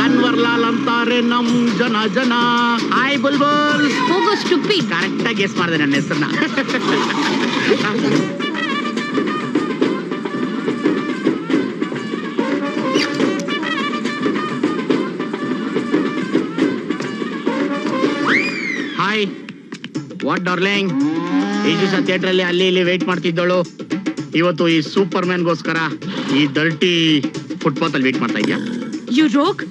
ಕನ್ವರ್ಲಾಲ್ ಅಂತಾರೆ ನಮ್ ಜನ ಜನ. ಹಾಯ್ ಬುಲ್ಬುಲ್. ಹೋಗೋ ಸ್ಟುಪ್ಪಿ ಕರೆಕ್ಟ್ ಆಗಿ ಎಸ್ ಮಾಡಿದೆ ನನ್ನ ಹೆಸರನ್ನ. ಹಾಯ್ ವಾಟ್ ಡಾರ್ಲಿಂಗ್ ಈ ದಿವಸ ಥಿಯೇಟರ್ ಅಲ್ಲಿ ಅಲ್ಲಿ ಇಲ್ಲಿ ವೇಟ್ ಮಾಡ್ತಿದ್ದಳು. ಇವತ್ತು ಈ ಸೂಪರ್ ಮ್ಯಾನ್ಗೋಸ್ಕರ ಈ ದರ್ಟಿ ಫುಟ್ಪಾತ್ ಅಲ್ಲಿ ವೇಟ್ ಮಾಡ್ತಾ ಇದ್ಯಾ? You rock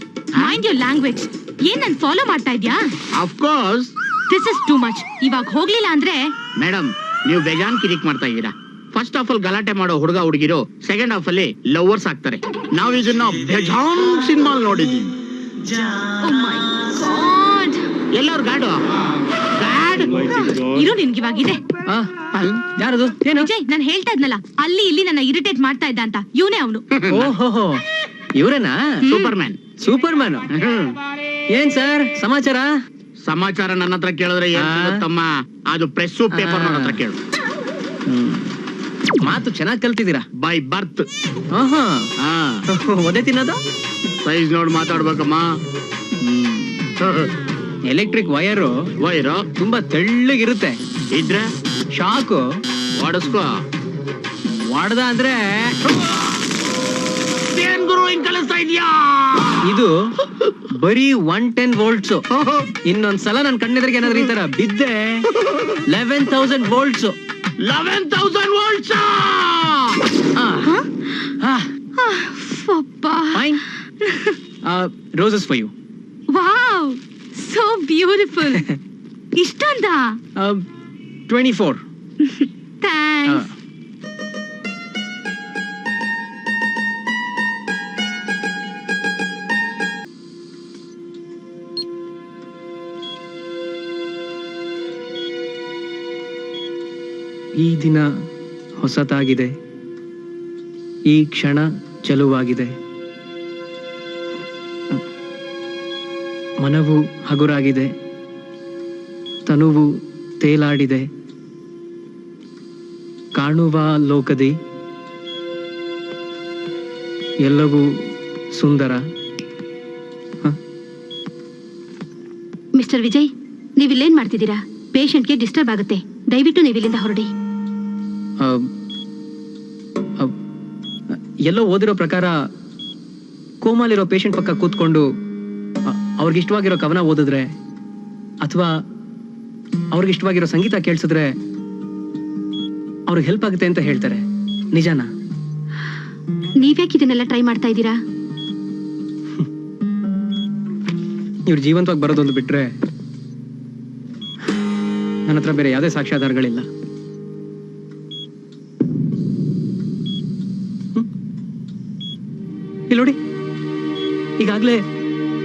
mind your language ಏನ್ ನನ್ ಫಾಲೋ ಮಾಡ್ತಾ ಇದ್ಯಾ? Of course this is too much ಇವಾಗ ಹೋಗ್ಲಿಲ್ಲ ಅಂದ್ರೆ? ಮೇಡಮ್ ನೀವು ಬೇಜಾನ್ ಕಿರಿಕ್ ಮಾಡ್ತಾ ಇದ್ದೀರಾ. ಫಸ್ಟ್ ಆಫ್ ಆಲ್ ಗಲಾಟೆ ಮಾಡೋ ಹುಡುಗ ಹುಡುಗಿರು ಸೆಕೆಂಡ್ ಆಫ್ ಅಲ್ಲಿ ಲವರ್ಸ್ ಆಗ್ತಾರೆ. ನಾವ್ ಇದನ್ನ ಬೇಜಾನ್ ಸಿನಿಮಾ ನೋಡಿದ್ವಿ. ಗಾಡ್ ಎಲ್ಲವ್ರು ಗಾಡು? ಇರು ನಿನ್ಗಿವಾಗಿದೆ ಯಾರದು? ಏನು? ವಿಜಯ್ ನಾನು ಹೇಳ್ತಾ ಇದ್ನಲ್ಲ ಅಲ್ಲಿ ಇಲ್ಲಿ ನನ್ನ ಇರಿಟೇಟ್ ಮಾಡ್ತಾ ಇದ್ದ ಅಂತ. ಇವನೇ ಅವನು. ಓಹೋ ಇವರೇನಾ? ಸೂಪರ್ ಮ್ಯಾನ್ ಸೂಪರ್ ಮ್ಯಾನ್ ಏನ್ ಸರ್ ಸಮಾಚಾರ? ಸಮಾಚಾರ ನನ್ನ ಹತ್ರ ಕೇಳಿದ್ರೆ ಏನ್? ಸಿಗುತ್ತಮ್ಮ? ಅದು ಪ್ರೆಸ್ ಪೇಪರ್ ನನ್ನ ಹತ್ರ ಕೇಳು. ಮಾತು ಚೆನ್ನಾಗಿ ಕಲ್ತಿದ್ದೀರಾ? ಬೈ ಬರ್ತ್ ಒದೇ ತಿನ್ನೋದು? ಸೈಜ್ ನೋಡಿ ಮಾತಾಡ್ಬೇಕಮ್ಮ. Electric wire wire. ತುಂಬಾ ತೆಳ್ಳಗಿರುತ್ತೆ. ಇದ್ರೆ? ಶಾಕು. ಒಡಸ್ಕೋ ಒಡ್ದ ಅಂದ್ರೆ ಏನ್ ಗುರು ಹಿಂಗ್ ಕಲಿಸ್ತಾ ಇದ್ಯಾ? ಇದು ಬರೀ ಒನ್ ಟೆನ್ ವೋಲ್ಟ್ಸ್ ಇನ್ನೊಂದ್ ಸಲ ನನ್ ಕಣ್ಣೆದ್ರಿಗೆ ಏನಾದ್ರೂ ಈ ತರ ಬಿದ್ದೆ eleven thousand volts eleven thousand volts five roses for you wow so beautiful ಇಷ್ಟೊಂದಾ? Twenty four thanks ಈ ದಿನ ಹೊಸತಾಗಿದೆ. ಈ ಕ್ಷಣ ಚಲುವಾಗಿದೆ. ಮನವು ಹಗುರಾಗಿದೆ. ತನುವು ತೇಲಾಡಿದೆ. ಕಾಣುವ ಲೋಕದಿ ಎಲ್ಲವೂ ಸುಂದರ. ಮಿಸ್ಟರ್ ವಿಜಯ್, ನೀವಿಲ್ಲೇನ್ ಮಾಡ್ತಿದ್ದೀರಾ? ಪೇಷಂಟ್ಗೆ ಡಿಸ್ಟರ್ಬ್ ಆಗುತ್ತೆ. ದಯವಿಟ್ಟು ನೀವಿಲ್ಲಿಂದ ಹೊರಡಿ. ಎಲ್ಲೋ ಓದಿರೋ ಪ್ರಕಾರ ಕೋಮಾಲಿರೋ ಪೇಷಂಟ್ ಪಕ್ಕ ಕೂತ್ಕೊಂಡು ಅವ್ರಿಗಿಷ್ಟವಾಗಿರೋ ಅವ್ರಿಗೆ ಇಷ್ಟವಾಗಿರೋ ಕವನ ಓದಿದ್ರೆ ಅಥವಾ ಅವ್ರಿಗೆ ಇಷ್ಟವಾಗಿರೋ ಸಂಗೀತ ಕೇಳಿಸಿದ್ರೆ ಅವ್ರಿಗೆ ಹೆಲ್ಪ್ ಆಗುತ್ತೆ ಅಂತ ಹೇಳ್ತಾರೆ. ನಿಜಾನ? ನೀವ್ಯಾಕೆ ಇದನ್ನೆಲ್ಲ ಟ್ರೈ ಮಾಡ್ತಾ ಇದ್ದೀರಾ? ಇವ್ರು ಜೀವಂತವಾಗಿ ಬರೋದೊಂದು ಬಿಟ್ರೆ ನನ್ನ ಹತ್ರ ಬೇರೆ ಯಾವುದೇ ಸಾಕ್ಷ್ಯಾಧಾರಗಳಿಲ್ಲ. ಇಲ್ಲಿ ನೋಡಿ. ಈಗಾಗ್ಲೇ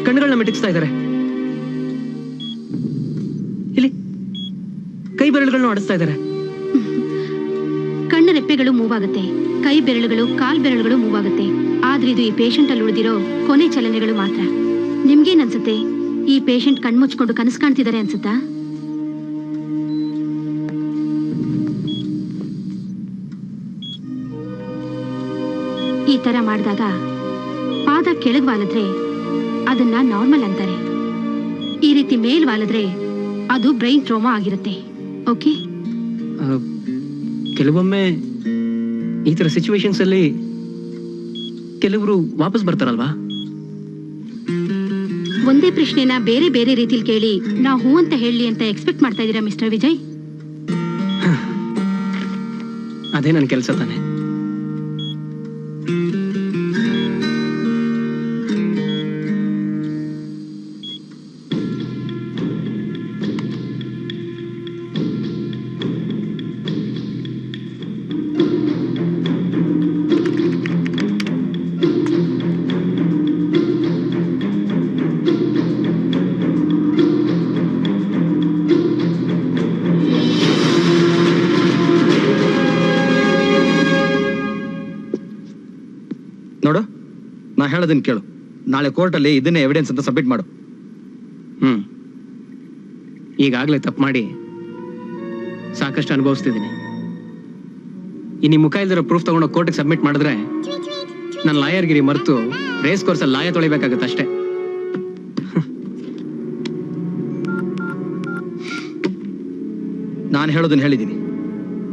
ಕಣ್ಣುಗಳನ್ನ ಮಿಟಿಸ್ತಾ ಇದ್ದಾರೆ. ಇಲ್ಲಿ ಕೈ ಬೆರಳುಗಳನ್ನು ಆಡಿಸ್ತಾ ಇದ್ದಾರೆ. ಕಣ್ಣ ರೆಪ್ಪೆಗಳು ಮೂವ್ ಆಗುತ್ತೆ. ಕೈ ಬೆರಳುಗಳು, ಕಾಲ್ ಬೆರಳುಗಳು ಮೂವ್ ಆಗುತ್ತೆ. ಆದ್ರೆ ಇದು ಈ ಪೇಷಂಟ್ ಅಲ್ಲಿ ಉಳಿದಿರೋ ಕೊನೆ ಚಲನೆಗಳು ಮಾತ್ರ. ನಿಮ್ಗೇನ್ ಅನ್ಸುತ್ತೆ? ಈ ಪೇಷಂಟ್ ಕಣ್ಮುಚ್ಕೊಂಡು ಕನಸು ಕಾಣ್ತಿದ್ದಾರೆ ಅನ್ಸುತ್ತಾ? ಈ ತರ ಮಾಡಿದಾಗ ಪಾದ ಕೆಳಗ್ ವಾಲಿದ್ರೆ ಅದನ್ನ ನಾರ್ಮಲ್ ಅಂತಾರೆ. ಈ ರೀತಿ ಮೇಲ್ ವಾಲಿದ್ರೆ ಅದು ಬ್ರೈನ್ ಟ್ರೋಮಾ ಆಗಿರುತ್ತೆ. ಓಕೆ? ಕೆಲವೊಮ್ಮೆ ಈ ತರ ಸಿಚುವೇಶನ್ಸ್ ಅಲ್ಲಿ ಕೆಲವರು ವಾಪಸ್ ಬರ್ತಾರಲ್ವಾ? ಒಂದೇ ಪ್ರಶ್ನೆನ ಬೇರೆ ಬೇರೆ ರೀತಿಲಿ ಕೇಳಿ ನಾ ಹೂ ಅಂತ ಹೇಳಿ ಅಂತ ಎಕ್ಸ್ಪೆಕ್ಟ್ ಮಾಡ್ತಾ ಇದ್ದೀರಾ ಮಿಸ್ಟರ್ ವಿಜಯ್? ಅದೇ ನನ್ನ ಕೆಲಸ ತಾನೆ. ಹೇಳೋದನ್ನು ಕೇಳು. ನಾಳೆ ಕೋರ್ಟಲ್ಲಿ ಇದನ್ನೇ ಎವಿಡೆನ್ಸ್ ಅಂತ ಸಬ್ಮಿಟ್ ಮಾಡು. ಹ್ಮ್. ಈಗಾಗಲೇ ತಪ್ಪು ಮಾಡಿ ಸಾಕಷ್ಟು ಅನುಭವಿಸ್ತಿದ್ದೀನಿ. ಇನ್ನು ಮುಖ ಇಲ್ದಿರೋ ಪ್ರೂಫ್ ತಗೊಂಡು ಕೋರ್ಟಿಗೆ ಸಬ್ಮಿಟ್ ಮಾಡಿದ್ರೆ ನನ್ನ ಲಾಯರ್ಗಿರಿ ಮರೆತು ರೇಸ್ ಕೋರ್ಸಲ್ಲಿ ಲಾಯ ತೊಳಿಬೇಕಾಗತ್ತೆ ಅಷ್ಟೇ. ನಾನು ಹೇಳೋದನ್ನ ಹೇಳಿದ್ದೀನಿ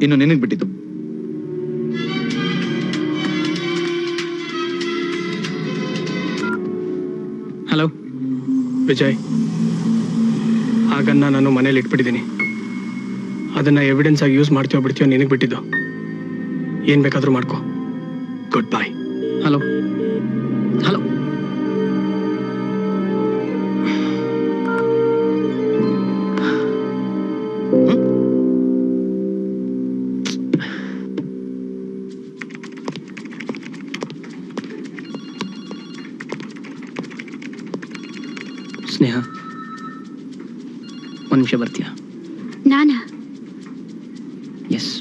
ಇನ್ನು ನಿನಗೆ ಬಿಟ್ಟಿತು ಹಲೋ ವಿಜಯ್ ಆಗನ್ನ ನಾನು ಮನೇಲಿ ಇಟ್ಬಿಟ್ಟಿದ್ದೀನಿ. ಅದನ್ನ ಎವಿಡೆನ್ಸ್ ಆಗಿ ಯೂಸ್ ಮಾಡ್ತೀಯೋ ಬಿಡ್ತೀಯೋ ನಿನಗೆ ಬಿಟ್ಟಿದ್ದು. ಏನ್ ಬೇಕಾದ್ರೂ ಮಾಡ್ಕೋ. Good bye hello hello Sneha. ಒಂದು ನಿಮಿಷ ಬರ್ತೀಯಾ? ನಾನಾ? ಎಸ್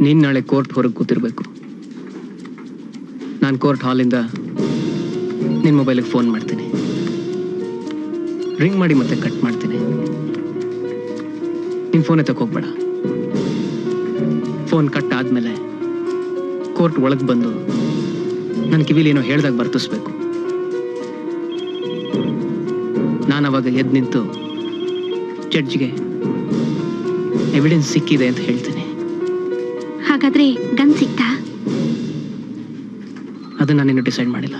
ನೀನು ನಾಳೆ ಕೋರ್ಟ್ ಹೊರಗೆ ಕೂತಿರ್ಬೇಕು. ನಾನು ಕೋರ್ಟ್ ಹಾಲಿಂದ ನಿನ್ನ ಮೊಬೈಲಿಗೆ ಫೋನ್ ಮಾಡ್ತೀನಿ. ರಿಂಗ್ ಮಾಡಿ ಮತ್ತೆ ಕಟ್ ಮಾಡ್ತೀನಿ. ನಿನ್ನ ಫೋನ್ ಎತ್ತಕ್ಕೆ ಹೋಗ್ಬೇಡ ಫೋನ್ ಕಟ್ ಆದಮೇಲೆ ಕೋರ್ಟ್ ಒಳಗೆ ಬಂದು ನನ್ನ ಕಿವಿಲಿ ಏನೋ ಹೇಳ್ದಾಗ ಬರ್ತಿಸ್ಬೇಕು. ನಾನು ಅವಾಗ ಎದ್ದು ನಿಂತು ಜಡ್ಜ್ಗೆ ಎವಿಡೆನ್ಸ್ ಸಿಕ್ಕಿದೆ ಅಂತ ಹೇಳ್ತೇನೆ. ಹಾಗಾದ್ರೆ ಗನ್ ಸಿಕ್ತಾ? ಅದನ್ನ ನೀನು ಡಿಸೈಡ್ ಮಾಡಿಲ್ಲ.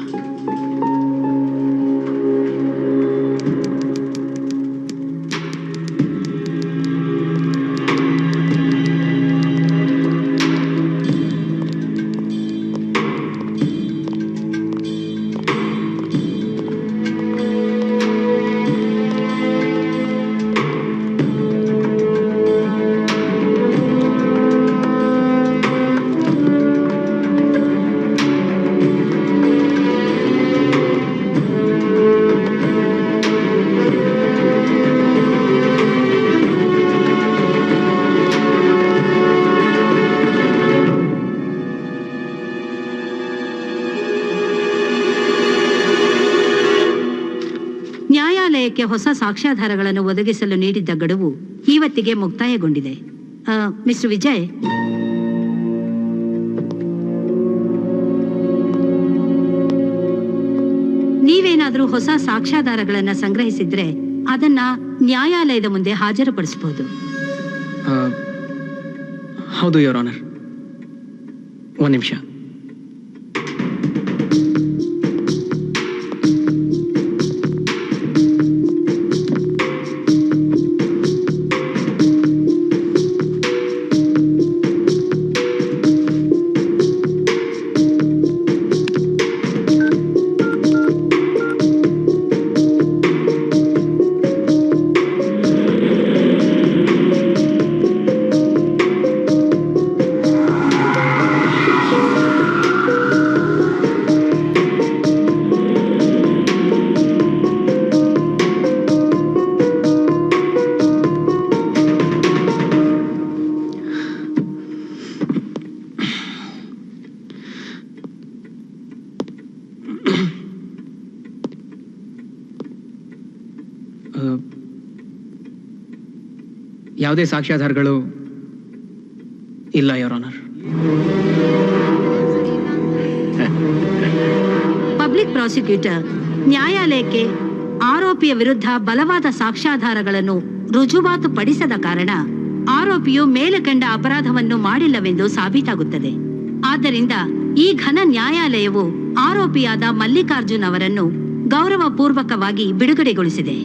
ಹೊಸ ಸಾಕ್ಷ್ಯಾಧಾರಗಳನ್ನು ಒದಗಿಸಲು ನೀಡಿದ್ದ ಗಡುವು ಈವತ್ತಿಗೆ ಮುಕ್ತಾಯಗೊಂಡಿದೆ. ಮಿಸ್ಟರ್ ವಿಜಯ್? ನೀವೇನಾದರೂ ಹೊಸ ಸಾಕ್ಷ್ಯಾಧಾರಗಳನ್ನ ಸಂಗ್ರಹಿಸಿದ್ರೆ ಅದನ್ನ ನ್ಯಾಯಾಲಯದ ಮುಂದೆ ಹಾಜರುಪಡಿಸಬಹುದು ಹೌದು ಯೋರ್ ಆನರ್ ಒಂದು ನಿಮಿಷ. ಯಾವುದೇ ಸಾಕ್ಷ್ಯಾಧಾರಗಳು ಇಲ್ಲ ಯೋರ್ ಆನರ್ ಪಬ್ಲಿಕ್ ಪ್ರಾಸಿಕ್ಯೂಟರ್ ನ್ಯಾಯಾಲಯಕ್ಕೆ ಆರೋಪಿಯ ವಿರುದ್ಧ ಬಲವಾದ ಸಾಕ್ಷ್ಯಾಧಾರಗಳನ್ನು ರುಜುವಾತು ಪಡಿಸದ ಕಾರಣ ಆರೋಪಿಯು ಮೇಲೆ ಕಂಡ ಅಪರಾಧವನ್ನು ಮಾಡಿಲ್ಲವೆಂದು ಸಾಬೀತಾಗುತ್ತದೆ. ಆದ್ದರಿಂದ ಈ ಘನ ನ್ಯಾಯಾಲಯವು ಆರೋಪಿಯಾದ ಮಲ್ಲಿಕಾರ್ಜುನ್ ಅವರನ್ನು ಗೌರವಪೂರ್ವಕವಾಗಿ ಬಿಡುಗಡೆಗೊಳಿಸಿದೆ.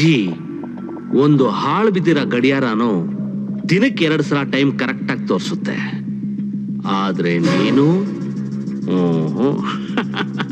ವಿಜಿ ಒಂದು ಹಾಳು ಬಿದ್ದಿರೋ ಗಡಿಯಾರನು ದಿನಕ್ಕೆ ಎರಡು ಸಲ ಟೈಮ್ ಕರೆಕ್ಟ್ ಆಗಿ ತೋರಿಸುತ್ತೆ. ಆದ್ರೆ ನೀನು ಹ್ಮ್.